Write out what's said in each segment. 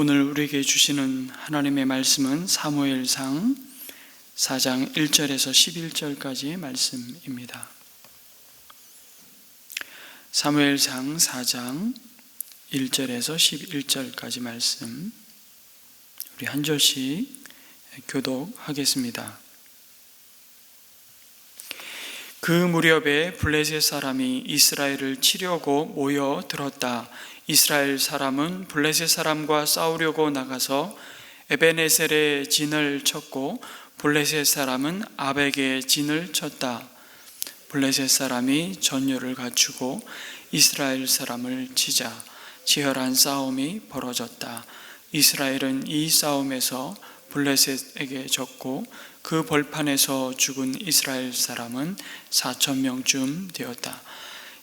오늘 우리에게 주시는 하나님의 말씀은 사무엘상 4장 1절에서 11절까지의 말씀입니다. 사무엘상 4장 1절에서 11절까지 말씀 우리 한 절씩 교독하겠습니다. 그 무렵에 블레셋 사람이 이스라엘을 치려고 모여 들었다. 이스라엘 사람은 블레셋 사람과 싸우려고 나가서 에베네셀에 진을 쳤고 블레셋 사람은 아벡에 진을 쳤다. 블레셋 사람이 전율을 갖추고 이스라엘 사람을 치자 치열한 싸움이 벌어졌다. 이스라엘은 이 싸움에서 블레셋에게 졌고 그 벌판에서 죽은 이스라엘 사람은 4천 명쯤 되었다.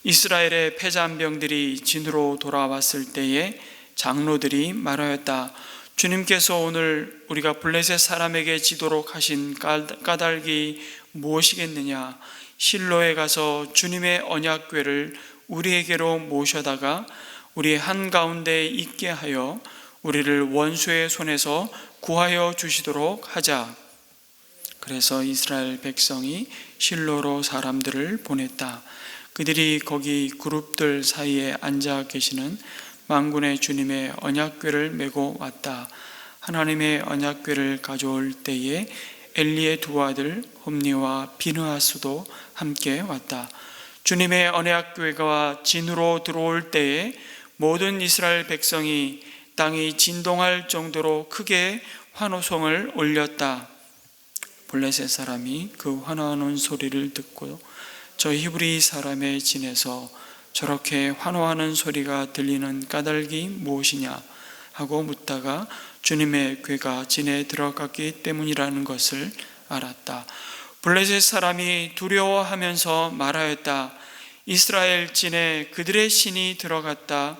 이스라엘의 패잔병들이 진으로 돌아왔을 때에 장로들이 말하였다. 주님께서 오늘 우리가 블레셋 사람에게 지도록 하신 까닭이 무엇이겠느냐? 실로에 가서 주님의 언약궤를 우리에게로 모셔다가 우리 한 가운데 있게 하여 우리를 원수의 손에서 구하여 주시도록 하자. 그래서 이스라엘 백성이 실로로 사람들을 보냈다. 그들이 거기 그룹들 사이에 앉아 계시는 망군의 주님의 언약궤를 메고 왔다. 하나님의 언약궤를 가져올 때에 엘리의 두 아들 홈니와 비느하스도 함께 왔다. 주님의 언약궤가 진으로 들어올 때에 모든 이스라엘 백성이 땅이 진동할 정도로 크게 환호성을 올렸다. 블레셋 사람이 그 환호하는 소리를 듣고 저 히브리 사람의 진에서 저렇게 환호하는 소리가 들리는 까닭이 무엇이냐 하고 묻다가 주님의 괴가 진에 들어갔기 때문이라는 것을 알았다. 블레셋 사람이 두려워하면서 말하였다. 이스라엘 진에 그들의 신이 들어갔다.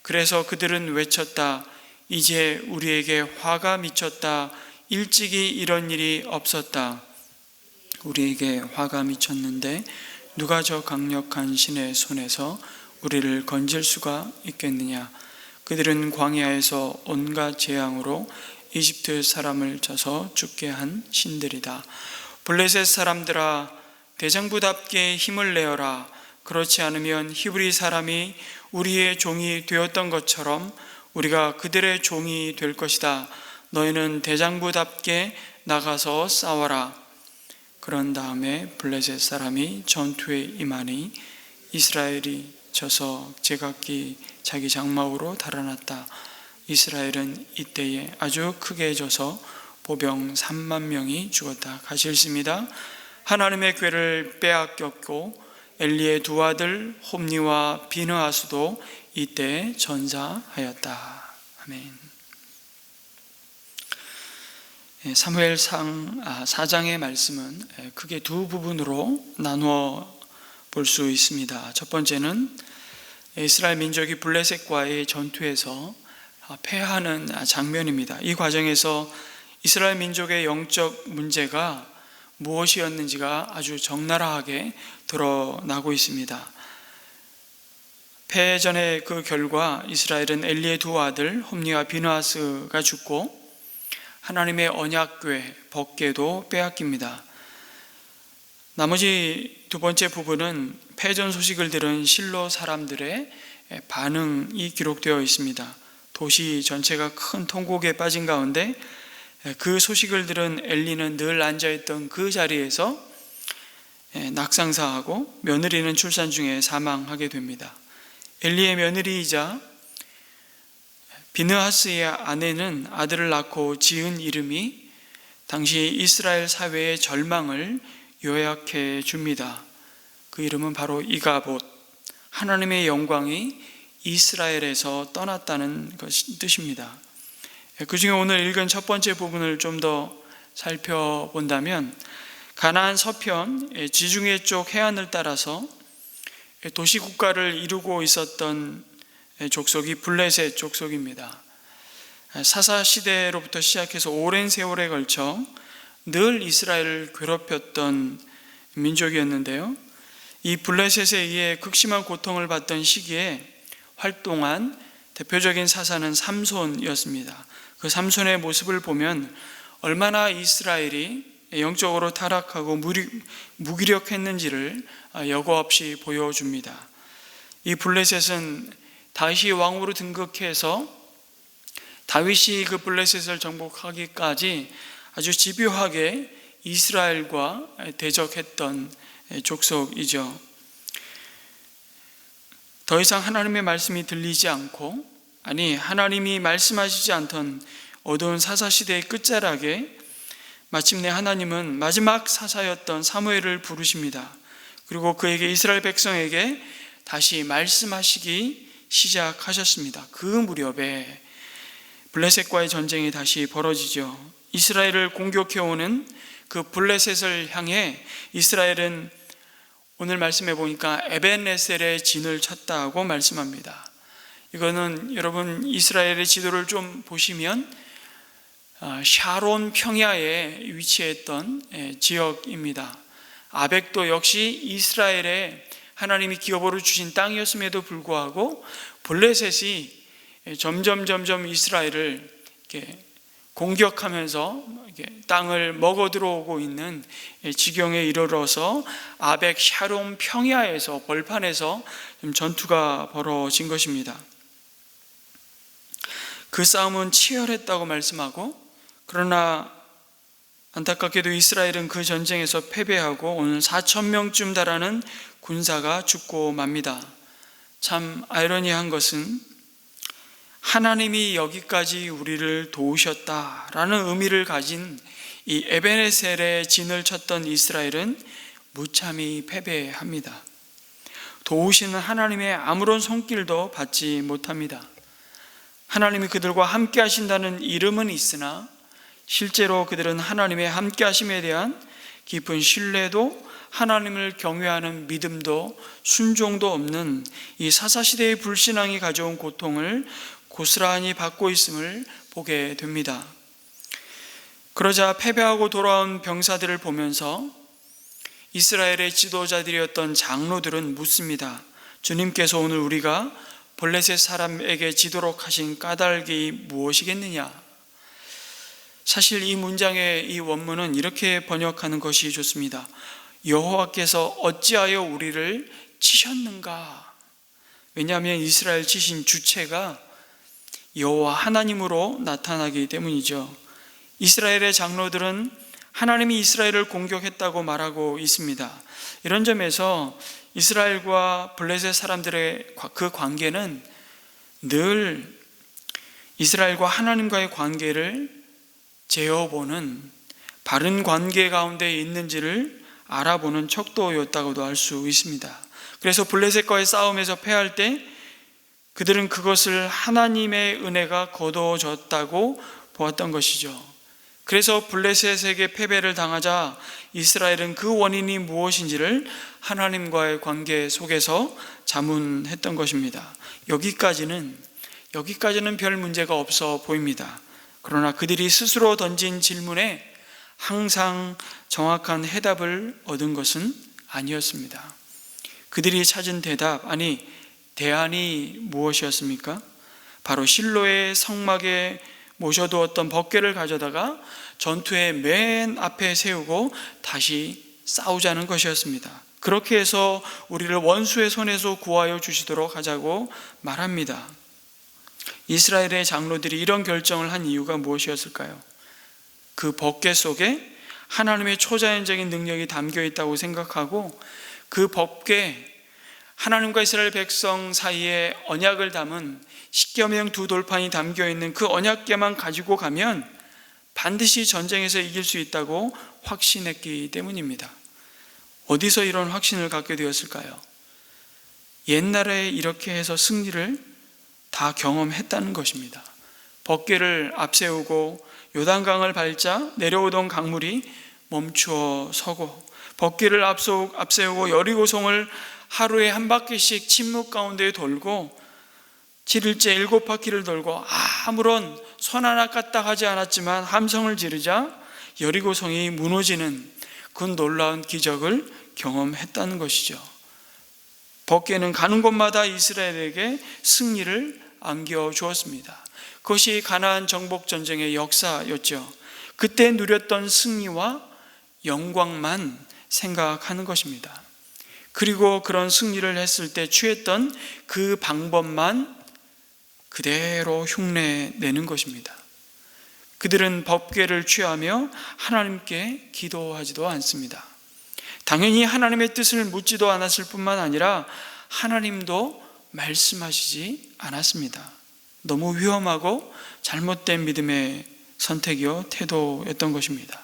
그래서 그들은 외쳤다. 이제 우리에게 화가 미쳤다. 일찍이 이런 일이 없었다. 우리에게 화가 미쳤는데 누가 저 강력한 신의 손에서 우리를 건질 수가 있겠느냐? 그들은 광야에서 온갖 재앙으로 이집트 사람을 쳐서 죽게 한 신들이다. 블레셋 사람들아 대장부답게 힘을 내어라. 그렇지 않으면 히브리 사람이 우리의 종이 되었던 것처럼 우리가 그들의 종이 될 것이다. 너희는 대장부답게 나가서 싸워라. 그런 다음에 블레셋 사람이 전투에 임하니 이스라엘이 져서 제각기 자기 장막으로 달아났다. 이스라엘은 이때에 아주 크게 져서 보병 3만 명이 죽었다. 같이 읽습니다. 하나님의 궤를 빼앗겼고 엘리의 두 아들 홈니와 비느하수도 이때 전사하였다. 아멘. 예, 사무엘상 4장의 아, 말씀은 예, 크게 두 부분으로 나누어 볼 수 있습니다. 첫 번째는 이스라엘 민족이 블레셋과의 전투에서 아, 패하는 장면입니다. 이 과정에서 이스라엘 민족의 영적 문제가 무엇이었는지가 아주 적나라하게 드러나고 있습니다. 패전의 그 결과 이스라엘은 엘리의 두 아들 홈니와 비누아스가 죽고 하나님의 언약궤 법궤도 빼앗깁니다. 나머지 두 번째 부분은 패전 소식을 들은 실로 사람들의 반응이 기록되어 있습니다. 도시 전체가 큰 통곡에 빠진 가운데 그 소식을 들은 엘리는 늘 앉아있던 그 자리에서 낙상사하고 며느리는 출산 중에 사망하게 됩니다. 엘리의 며느리이자 비느하스의 아내는 아들을 낳고 지은 이름이 당시 이스라엘 사회의 절망을 요약해 줍니다. 그 이름은 바로 이가봇. 하나님의 영광이 이스라엘에서 떠났다는 것이 뜻입니다. 그 중에 오늘 읽은 첫 번째 부분을 좀 더 살펴본다면 가나안 서편 지중해 쪽 해안을 따라서 도시 국가를 이루고 있었던 족속이 블레셋 족속입니다. 사사 시대로부터 시작해서 오랜 세월에 걸쳐 늘 이스라엘을 괴롭혔던 민족이었는데요. 이 블레셋에 의해 극심한 고통을 받던 시기에 활동한 대표적인 사사는 삼손이었습니다. 그 삼손의 모습을 보면 얼마나 이스라엘이 영적으로 타락하고 무기력했는지를 여과 없이 보여줍니다. 이 블레셋은 다윗이 왕으로 등극해서 다윗이 그 블레셋을 정복하기까지 아주 집요하게 이스라엘과 대적했던 족속이죠. 더 이상 하나님의 말씀이 들리지 않고 아니 하나님이 말씀하시지 않던 어두운 사사 시대의 끝자락에 마침내 하나님은 마지막 사사였던 사무엘을 부르십니다. 그리고 그에게 이스라엘 백성에게 다시 말씀하시기 시작하셨습니다. 그 무렵에 블레셋과의 전쟁이 다시 벌어지죠. 이스라엘을 공격해오는 그 블레셋을 향해 이스라엘은 오늘 말씀해 보니까 에벤네셀의 진을 쳤다고 말씀합니다. 이거는 여러분 이스라엘의 지도를 좀 보시면 아, 샤론 평야에 위치했던 예, 지역입니다. 아벡도 역시 이스라엘의 하나님이 기업으로 주신 땅이었음에도 불구하고 블레셋이 점점 점점 이스라엘을 이렇게 공격하면서 땅을 먹어 들어오고 있는 지경에 이르러서 아벡 샤롬 평야에서 벌판에서 전투가 벌어진 것입니다. 그 싸움은 치열했다고 말씀하고 그러나 안타깝게도 이스라엘은 그 전쟁에서 패배하고 오늘 4천 명쯤 달하는 군사가 죽고 맙니다. 참 아이러니한 것은 하나님이 여기까지 우리를 도우셨다라는 의미를 가진 이 에베네셀의 진을 쳤던 이스라엘은 무참히 패배합니다. 도우시는 하나님의 아무런 손길도 받지 못합니다. 하나님이 그들과 함께 하신다는 이름은 있으나 실제로 그들은 하나님의 함께 하심에 대한 깊은 신뢰도 하나님을 경외하는 믿음도 순종도 없는 이 사사시대의 불신앙이 가져온 고통을 고스란히 받고 있음을 보게 됩니다. 그러자 패배하고 돌아온 병사들을 보면서 이스라엘의 지도자들이었던 장로들은 묻습니다. 주님께서 오늘 우리가 블레셋 사람에게 지도록 하신 까닭이 무엇이겠느냐? 사실 이 문장의 이 원문은 이렇게 번역하는 것이 좋습니다. 여호와께서 어찌하여 우리를 치셨는가? 왜냐하면 이스라엘 치신 주체가 여호와 하나님으로 나타나기 때문이죠. 이스라엘의 장로들은 하나님이 이스라엘을 공격했다고 말하고 있습니다. 이런 점에서 이스라엘과 블레셋 사람들의 그 관계는 늘 이스라엘과 하나님과의 관계를 재어보는 바른 관계 가운데 있는지를 알아보는 척도였다고도 할 수 있습니다. 그래서 블레셋과의 싸움에서 패할 때 그들은 그것을 하나님의 은혜가 거두어졌다고 보았던 것이죠. 그래서 블레셋에게 패배를 당하자 이스라엘은 그 원인이 무엇인지를 하나님과의 관계 속에서 자문했던 것입니다. 여기까지는 여기까지는 별 문제가 없어 보입니다. 그러나 그들이 스스로 던진 질문에 항상 정확한 해답을 얻은 것은 아니었습니다. 그들이 찾은 대답, 아니, 대안이 무엇이었습니까? 바로 실로의 성막에 모셔두었던 법궤를 가져다가 전투의 맨 앞에 세우고 다시 싸우자는 것이었습니다. 그렇게 해서 우리를 원수의 손에서 구하여 주시도록 하자고 말합니다. 이스라엘의 장로들이 이런 결정을 한 이유가 무엇이었을까요? 그 법궤 속에 하나님의 초자연적인 능력이 담겨 있다고 생각하고 그 법궤 하나님과 이스라엘 백성 사이에 언약을 담은 십계명 두 돌판이 담겨 있는 그 언약계만 가지고 가면 반드시 전쟁에서 이길 수 있다고 확신했기 때문입니다. 어디서 이런 확신을 갖게 되었을까요? 옛날에 이렇게 해서 승리를 다 경험했다는 것입니다. 법계를 앞세우고 요단강을 밟자 내려오던 강물이 멈추어 서고 법계를 앞세우고 여리고성을 하루에 한 바퀴씩 침묵 가운데 돌고 7일째 일곱 바퀴를 돌고 아무런 선 하나 까딱 하지 않았지만 함성을 지르자 여리고성이 무너지는 그 놀라운 기적을 경험했다는 것이죠. 벗개는 가는 곳마다 이스라엘에게 승리를 안겨 주었습니다. 그것이 가나안 정복 전쟁의 역사였죠. 그때 누렸던 승리와 영광만 생각하는 것입니다. 그리고 그런 승리를 했을 때 취했던 그 방법만 그대로 흉내 내는 것입니다. 그들은 법궤를 취하며 하나님께 기도하지도 않습니다. 당연히 하나님의 뜻을 묻지도 않았을 뿐만 아니라 하나님도 말씀하시지 않았습니다. 너무 위험하고 잘못된 믿음의 선택이요, 태도였던 것입니다.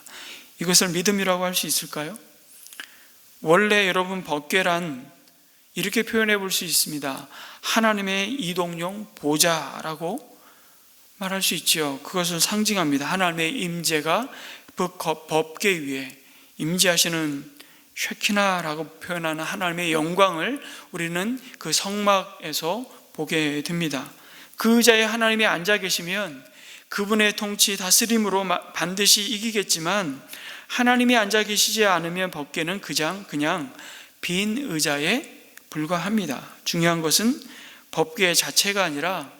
이것을 믿음이라고 할 수 있을까요? 원래 여러분 법궤란 이렇게 표현해 볼 수 있습니다. 하나님의 이동용 보좌라고 말할 수 있지요. 그것을 상징합니다. 하나님의 임재가 법궤 위에 임재하시는 쉐키나라고 표현하는 하나님의 영광을 우리는 그 성막에서 보게 됩니다. 그 의자에 하나님이 앉아 계시면 그분의 통치 다스림으로 반드시 이기겠지만 하나님이 앉아 계시지 않으면 법계는 그냥 그냥 빈 의자에 불과합니다. 중요한 것은 법계 자체가 아니라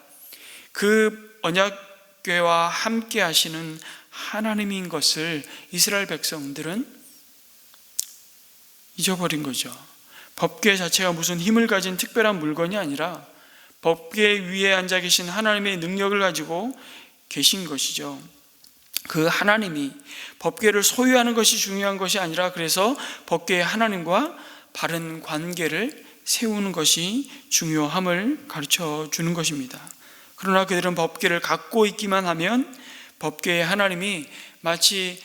그 언약궤와 함께 하시는 하나님인 것을 이스라엘 백성들은 잊어버린 거죠. 법궤 자체가 무슨 힘을 가진 특별한 물건이 아니라 법궤 위에 앉아 계신 하나님의 능력을 가지고 계신 것이죠. 그 하나님이 법궤를 소유하는 것이 중요한 것이 아니라 그래서 법궤의 하나님과 바른 관계를 세우는 것이 중요함을 가르쳐 주는 것입니다. 그러나 그들은 법궤를 갖고 있기만 하면 법궤의 하나님이 마치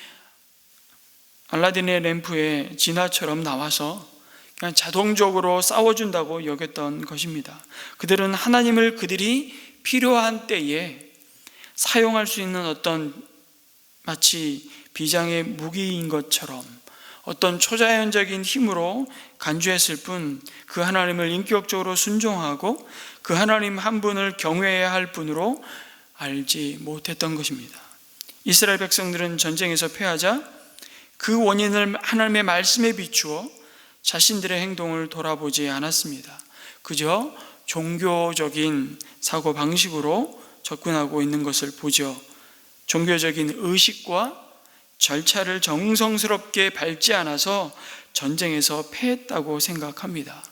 알라딘의 램프의 진화처럼 나와서 그냥 자동적으로 싸워준다고 여겼던 것입니다. 그들은 하나님을 그들이 필요한 때에 사용할 수 있는 어떤 마치 비장의 무기인 것처럼 어떤 초자연적인 힘으로 간주했을 뿐 그 하나님을 인격적으로 순종하고 그 하나님 한 분을 경외해야 할 분으로 알지 못했던 것입니다. 이스라엘 백성들은 전쟁에서 패하자 그 원인을 하나님의 말씀에 비추어 자신들의 행동을 돌아보지 않았습니다. 그저 종교적인 사고 방식으로 접근하고 있는 것을 보죠. 종교적인 의식과 절차를 정성스럽게 밟지 않아서 전쟁에서 패했다고 생각합니다.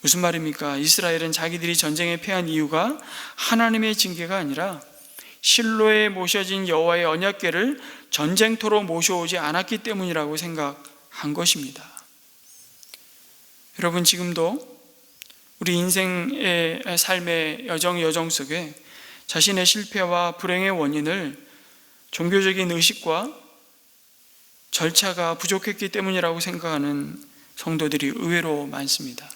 무슨 말입니까? 이스라엘은 자기들이 전쟁에 패한 이유가 하나님의 징계가 아니라 실로에 모셔진 여호와의 언약궤를 전쟁터로 모셔오지 않았기 때문이라고 생각한 것입니다. 여러분 지금도 우리 인생의 삶의 여정 여정 속에 자신의 실패와 불행의 원인을 종교적인 의식과 절차가 부족했기 때문이라고 생각하는 성도들이 의외로 많습니다.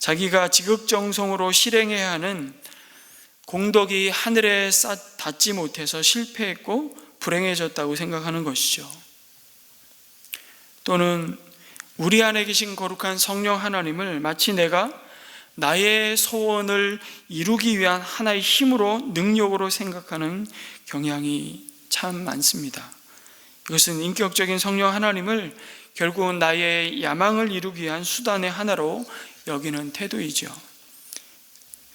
자기가 지극정성으로 실행해야 하는 공덕이 하늘에 닿지 못해서 실패했고 불행해졌다고 생각하는 것이죠. 또는 우리 안에 계신 거룩한 성령 하나님을 마치 내가 나의 소원을 이루기 위한 하나의 힘으로 능력으로 생각하는 경향이 참 많습니다. 이것은 인격적인 성령 하나님을 결국은 나의 야망을 이루기 위한 수단의 하나로 여기는 태도이죠.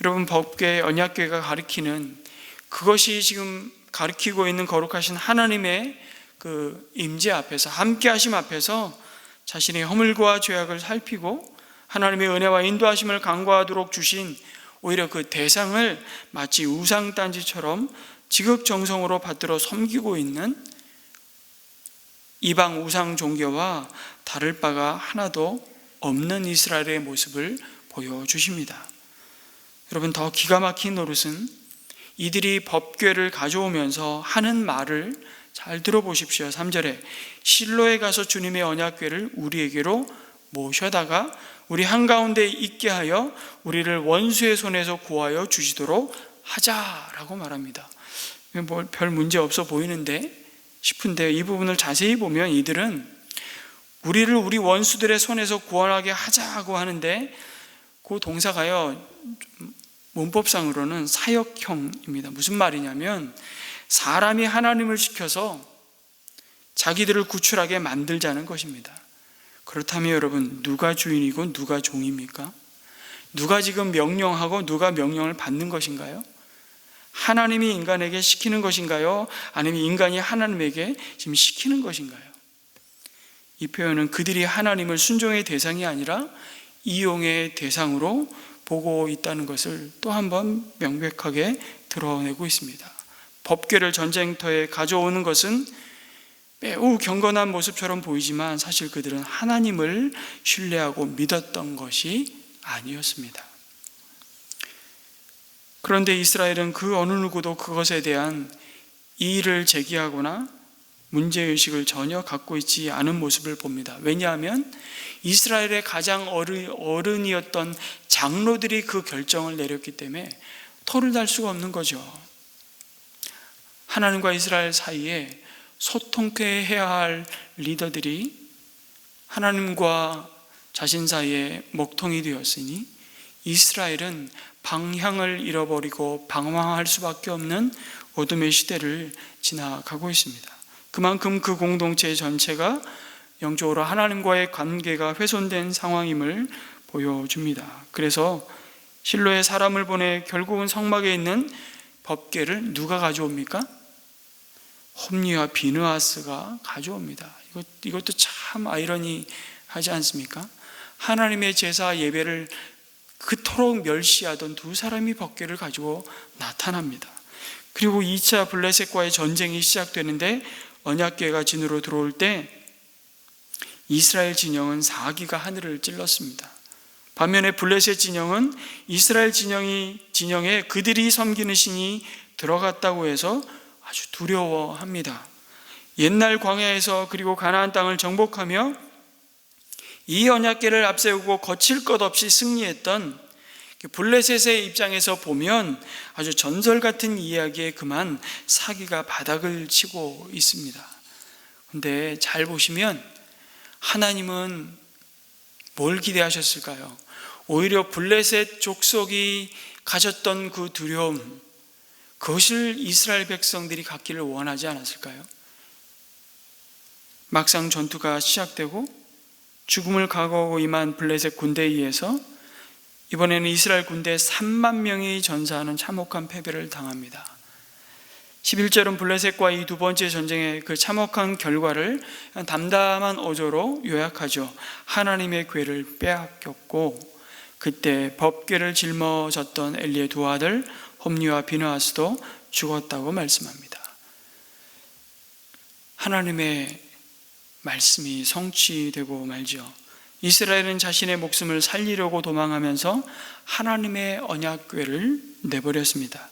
여러분 법계 언약궤가 가리키는 그것이 지금 가리키고 있는 거룩하신 하나님의 그 임재 앞에서 함께 하심 앞에서 자신의 허물과 죄악을 살피고 하나님의 은혜와 인도하심을 간과하도록 주신 오히려 그 대상을 마치 우상단지처럼 지극정성으로 받들어 섬기고 있는 이방 우상 종교와 다를 바가 하나도 없는 이스라엘의 모습을 보여주십니다. 여러분 더 기가 막힌 노릇은 이들이 법궤를 가져오면서 하는 말을 잘 들어보십시오. 3절에 실로에 가서 주님의 언약궤를 우리에게로 모셔다가 우리 한가운데 있게 하여 우리를 원수의 손에서 구하여 주시도록 하자라고 말합니다. 뭐 별 문제 없어 보이는데 싶은데 이 부분을 자세히 보면 이들은 우리를 우리 원수들의 손에서 구원하게 하자고 하는데 그 동사가요 문법상으로는 사역형입니다. 무슨 말이냐면 사람이 하나님을 시켜서 자기들을 구출하게 만들자는 것입니다. 그렇다면 여러분 누가 주인이고 누가 종입니까? 누가 지금 명령하고 누가 명령을 받는 것인가요? 하나님이 인간에게 시키는 것인가요? 아니면 인간이 하나님에게 지금 시키는 것인가요? 이 표현은 그들이 하나님을 순종의 대상이 아니라 이용의 대상으로 보고 있다는 것을 또 한 번 명백하게 드러내고 있습니다. 법궤를 전쟁터에 가져오는 것은 매우 경건한 모습처럼 보이지만 사실 그들은 하나님을 신뢰하고 믿었던 것이 아니었습니다. 그런데 이스라엘은 그 어느 누구도 그것에 대한 이의를 제기하거나 문제의식을 전혀 갖고 있지 않은 모습을 봅니다. 왜냐하면 이스라엘의 가장 어른이었던 장로들이 그 결정을 내렸기 때문에 토를 달 수가 없는 거죠. 하나님과 이스라엘 사이에 소통해야 할 리더들이 하나님과 자신 사이에 먹통이 되었으니 이스라엘은 방향을 잃어버리고 방황할 수밖에 없는 어둠의 시대를 지나가고 있습니다. 그만큼 그 공동체 전체가 영적으로 하나님과의 관계가 훼손된 상황임을 보여줍니다. 그래서 실로의 사람을 보내 결국은 성막에 있는 법계를 누가 가져옵니까? 홈리와 비느하스가 가져옵니다. 이것, 이것도 참 아이러니하지 않습니까? 하나님의 제사 예배를 그토록 멸시하던 두 사람이 법궤를 가지고 나타납니다. 그리고 2차 블레셋과의 전쟁이 시작되는데 언약궤가 진으로 들어올 때 이스라엘 진영은 사기가 하늘을 찔렀습니다. 반면에 블레셋 진영은 이스라엘 진영이 진영에 그들이 섬기는 신이 들어갔다고 해서 아주 두려워합니다. 옛날 광야에서 그리고 가나안 땅을 정복하며 이 언약궤를 앞세우고 거칠 것 없이 승리했던 블레셋의 입장에서 보면 아주 전설 같은 이야기에 그만 사기가 바닥을 치고 있습니다. 근데 잘 보시면 하나님은 뭘 기대하셨을까요? 오히려 블레셋 족속이 가졌던 그 두려움, 그것을 이스라엘 백성들이 갖기를 원하지 않았을까요? 막상 전투가 시작되고 죽음을 각오하고 임한 블레셋 군대에 의해서 이번에는 이스라엘 군대 3만 명이 전사하는 참혹한 패배를 당합니다. 11절은 블레셋과 이 두 번째 전쟁의 그 참혹한 결과를 담담한 어조로 요약하죠. 하나님의 괴를 빼앗겼고 그때 법궤를 짊어졌던 엘리의 두 아들 홈리와 비누아스도 죽었다고 말씀합니다. 하나님의 말씀이 성취되고 말죠. 이스라엘은 자신의 목숨을 살리려고 도망하면서 하나님의 언약궤를 내버렸습니다.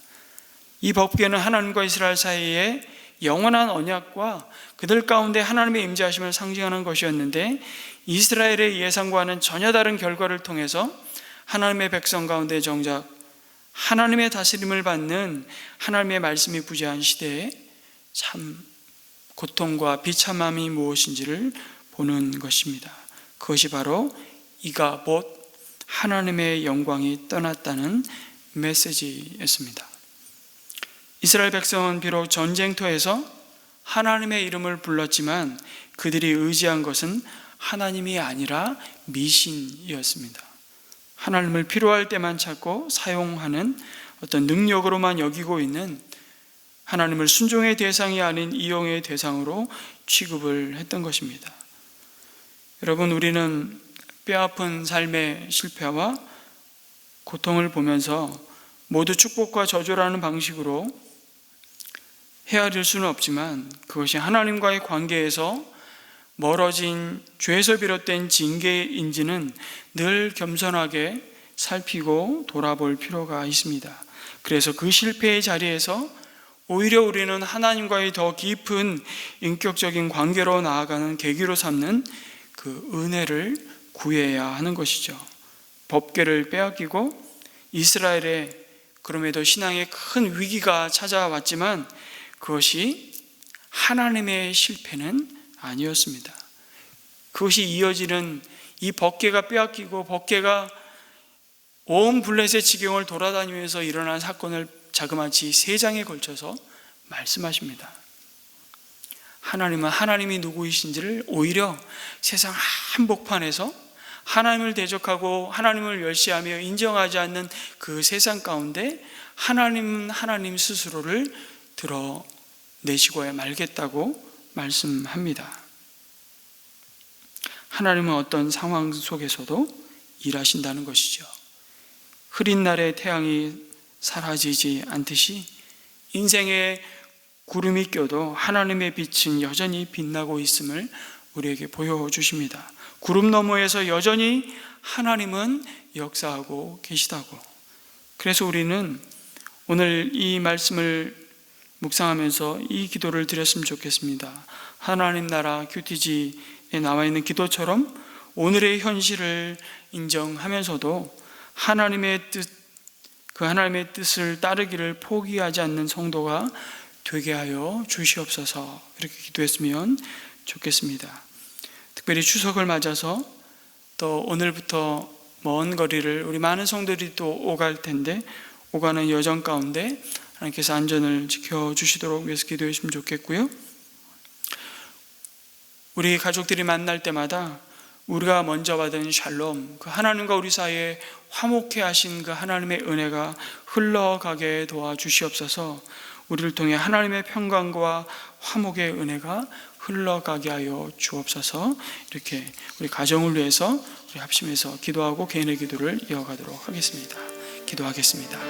이 법궤는 하나님과 이스라엘 사이에 영원한 언약과 그들 가운데 하나님의 임재하심을 상징하는 것이었는데 이스라엘의 예상과는 전혀 다른 결과를 통해서 하나님의 백성 가운데 정작 하나님의 다스림을 받는 하나님의 말씀이 부재한 시대에 참 고통과 비참함이 무엇인지를 보는 것입니다. 그것이 바로 이가 곧 하나님의 영광이 떠났다는 메시지였습니다. 이스라엘 백성은 비록 전쟁터에서 하나님의 이름을 불렀지만 그들이 의지한 것은 하나님이 아니라 미신이었습니다. 하나님을 필요할 때만 찾고 사용하는 어떤 능력으로만 여기고 있는 하나님을 순종의 대상이 아닌 이용의 대상으로 취급을 했던 것입니다. 여러분, 우리는 뼈아픈 삶의 실패와 고통을 보면서 모두 축복과 저주라는 방식으로 헤아릴 수는 없지만 그것이 하나님과의 관계에서 멀어진 죄에서 비롯된 징계인지는 늘 겸손하게 살피고 돌아볼 필요가 있습니다. 그래서 그 실패의 자리에서 오히려 우리는 하나님과의 더 깊은 인격적인 관계로 나아가는 계기로 삼는 그 은혜를 구해야 하는 것이죠. 법계를 빼앗기고 이스라엘의 그럼에도 신앙에 큰 위기가 찾아왔지만 그것이 하나님의 실패는 아니었습니다. 그것이 이어지는 이 법계가 빼앗기고 법계가 온 블레셋 지경을 돌아다니면서 일어난 사건을 자그마치 세 장에 걸쳐서 말씀하십니다. 하나님은 하나님이 누구이신지를 오히려 세상 한복판에서 하나님을 대적하고 하나님을 멸시하며 인정하지 않는 그 세상 가운데 하나님은 하나님 스스로를 드러내시고야 말겠다고 말씀합니다. 하나님은 어떤 상황 속에서도 일하신다는 것이죠. 흐린 날에 태양이 사라지지 않듯이 인생에 구름이 껴도 하나님의 빛은 여전히 빛나고 있음을 우리에게 보여주십니다. 구름 너머에서 여전히 하나님은 역사하고 계시다고. 그래서 우리는 오늘 이 말씀을 묵상하면서 이 기도를 드렸으면 좋겠습니다. 하나님 나라 큐티지에 나와 있는 기도처럼 오늘의 현실을 인정하면서도 하나님의 뜻, 그 하나님의 뜻을 따르기를 포기하지 않는 성도가 되게 하여 주시옵소서 이렇게 기도했으면 좋겠습니다. 특별히 추석을 맞아서 또 오늘부터 먼 거리를 우리 많은 성도들이 또 오갈 텐데 오가는 여정 가운데 하나님께서 안전을 지켜주시도록 위해서 기도해 주시면 좋겠고요. 우리 가족들이 만날 때마다 우리가 먼저 받은 샬롬, 그 하나님과 우리 사이에 화목해 하신 그 하나님의 은혜가 흘러가게 도와주시옵소서 우리를 통해 하나님의 평강과 화목의 은혜가 흘러가게 하여 주옵소서 이렇게 우리 가정을 위해서 우리 합심해서 기도하고 개인의 기도를 이어가도록 하겠습니다. 기도하겠습니다.